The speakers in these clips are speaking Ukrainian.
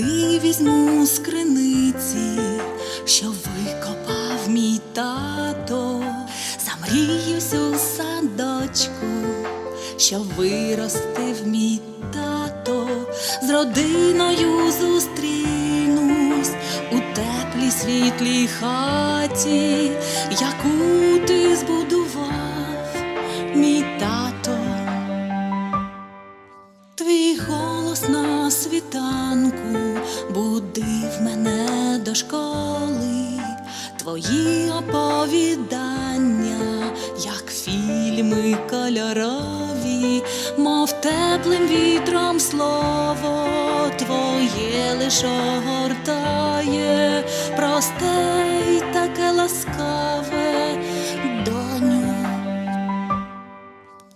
Води візьму з криниці, що викопав мій тато, замріюсь у садочку, що виростив мій тато, з родиною зустрінусь у теплій світлій хаті, яку ти збудував, мій тато. Мене до школи, твої оповідання, як фільми кольорові, мов теплим вітром слово твоє лиш огортає, просте й таке ласкаве, доню.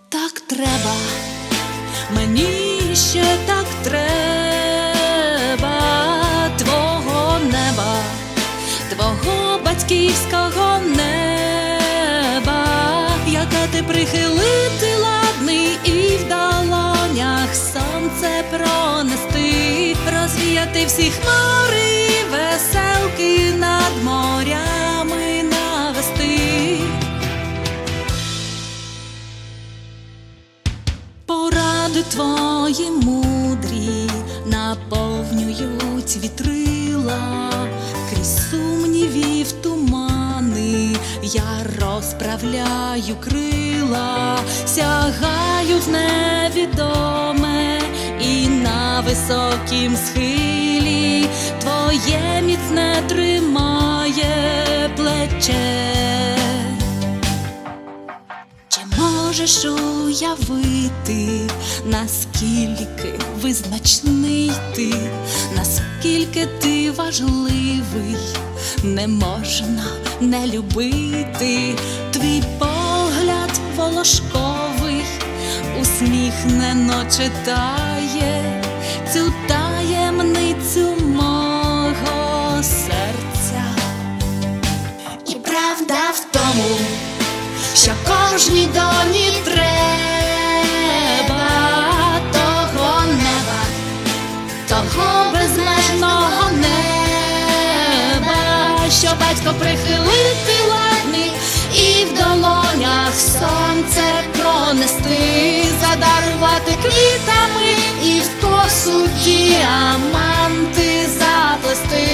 Так треба. Мені ще так треба батьківського неба, яка ти прихилити ладний і в долонях сонце пронести, розвіяти всі хмари, веселки над морями навести. Поради твої мудрі наповнюють вітрила, сумнівів тумани, я розправляю крила, сягаю в невідоме. І на високім схилі твоє міцне тримає плече. Можеш уявити, наскільки визначний ти, наскільки ти важливий, не можна не любити твій погляд волошковий, усміхнено читає цю таємницю мого серця. І правда в тому, що кожній доні треба прихилити ладний і в долонях сонце пронести, задарувати квітами і в косу діаманти заплести.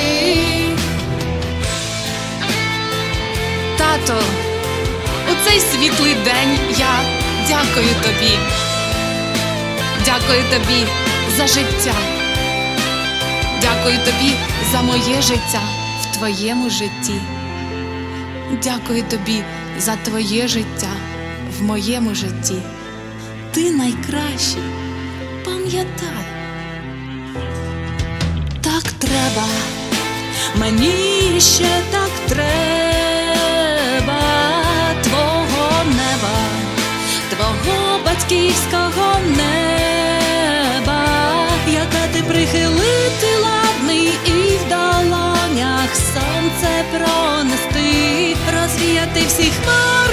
Тато, у цей світлий день я дякую тобі. Дякую тобі за життя. Дякую тобі за моє життя в твоєму житті. Дякую тобі за твоє життя в моєму житті. Ти найкращий, пам'ятай. Так треба, мені ще так треба твого неба, твого батьківського ти всіх хмар.